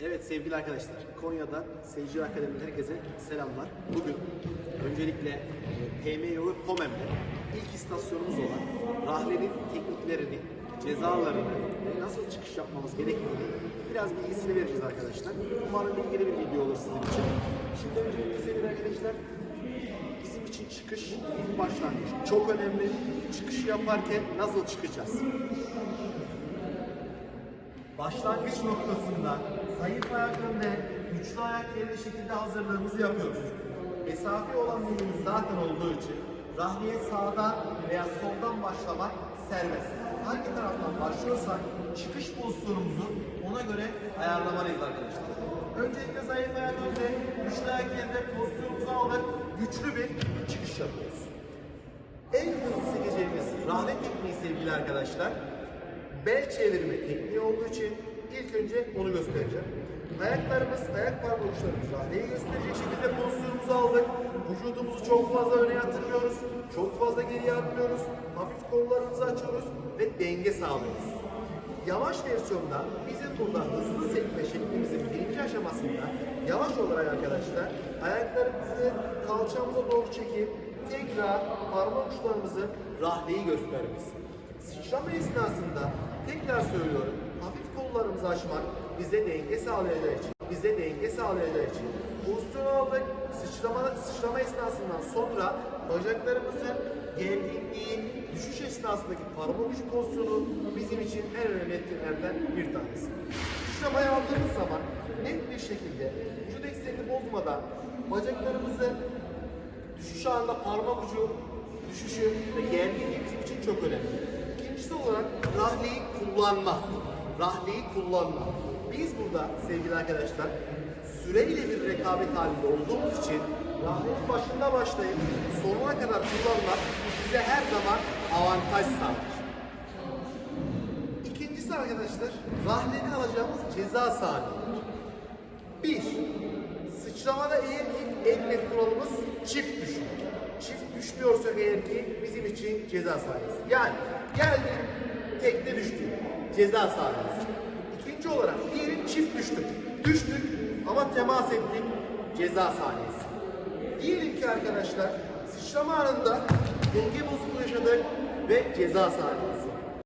Evet sevgili arkadaşlar, Konya'dan Seyirci Akademi'den herkese selamlar. Bugün öncelikle e, PM yolu Pomem'de ilk istasyonumuz olan rahlenin tekniklerini, cezalarını ve nasıl çıkış yapmamız gerektiğini biraz bilgisini vereceğiz arkadaşlar. Umarım bilgili bir video olur sizin için. Şimdi öncelikle sevgili arkadaşlar, bizim için çıkış ilk başlangıç. Çok önemli. Çıkışı yaparken nasıl çıkacağız? Başlangıç noktasında zayıf ayak önde, güçlü ayak yerine şekilde hazırlığımızı yapıyoruz. Mesafe olan yönümüz zaten olduğu için rahliye sağdan veya soldan başlamak serbest. Hangi taraftan başlıyorsak çıkış pozisyonumuzu ona göre ayarlamalıyız arkadaşlar. Öncelikle zayıf ayak önde, güçlü ayak yerine pozisyonumuzu aldık, güçlü bir çıkış yapıyoruz. En hızlı sekeceğimiz rahle tekniği sevgili arkadaşlar bel çevirme tekniği olduğu için ilk önce onu göstereceğim. Ayaklarımız, ayak parmak uçlarımız rahleyi gösterecek şekilde pozisyonumuzu aldık. Vücudumuzu çok fazla öne yatırmıyoruz. Çok fazla geriye atmıyoruz. Hafif kollarımızı açıyoruz ve denge sağlıyoruz. Yavaş versiyonda bizim burada hızlı sekme şeklimizin birinci aşamasında yavaş olarak arkadaşlar ayaklarımızı kalçamıza doğru çekip tekrar parmak uçlarımızı rahleyi göstermesi. Sıçrama esnasında tekrar söylüyorum hafif kollarımızı açmak bize denge sağlayacağı için bize denge sağlayacağı için pozisyon aldık sıçrama, sıçrama esnasından sonra bacaklarımızın gerginliği düşüş esnasındaki parmak uç pozisyonu bizim için en önemli etkenlerden bir tanesi. Sıçramayı aldığımız zaman net bir şekilde vücut eksenini bozmadan bacaklarımızın düşüş anında parmak ucu düşüşü ve gerginliği için çok önemli. İkincisi olarak rahleyi kullanma. Rahleyi kullanma. Biz burada sevgili arkadaşlar süreyle bir rekabet halinde olduğumuz için rahlenin başında başlayıp sonuna kadar kullanmak bize her zaman avantaj sağlar. İkincisi arkadaşlar rahlede alacağımız ceza saniyeleri. Bir, sıçramada eğer ki en net kuralımız çift düşme. Çift düşmüyorsak eğer ki bizim için ceza sahnesi. Yani geldim tekne düştü. Ceza sahnesi. İkinci olarak diyelim çift düştük. Düştük ama temas ettik. Ceza sahnesi. Diyelim ki arkadaşlar sıçrama anında denge bozukluğu yaşadık ve ceza sahnesi.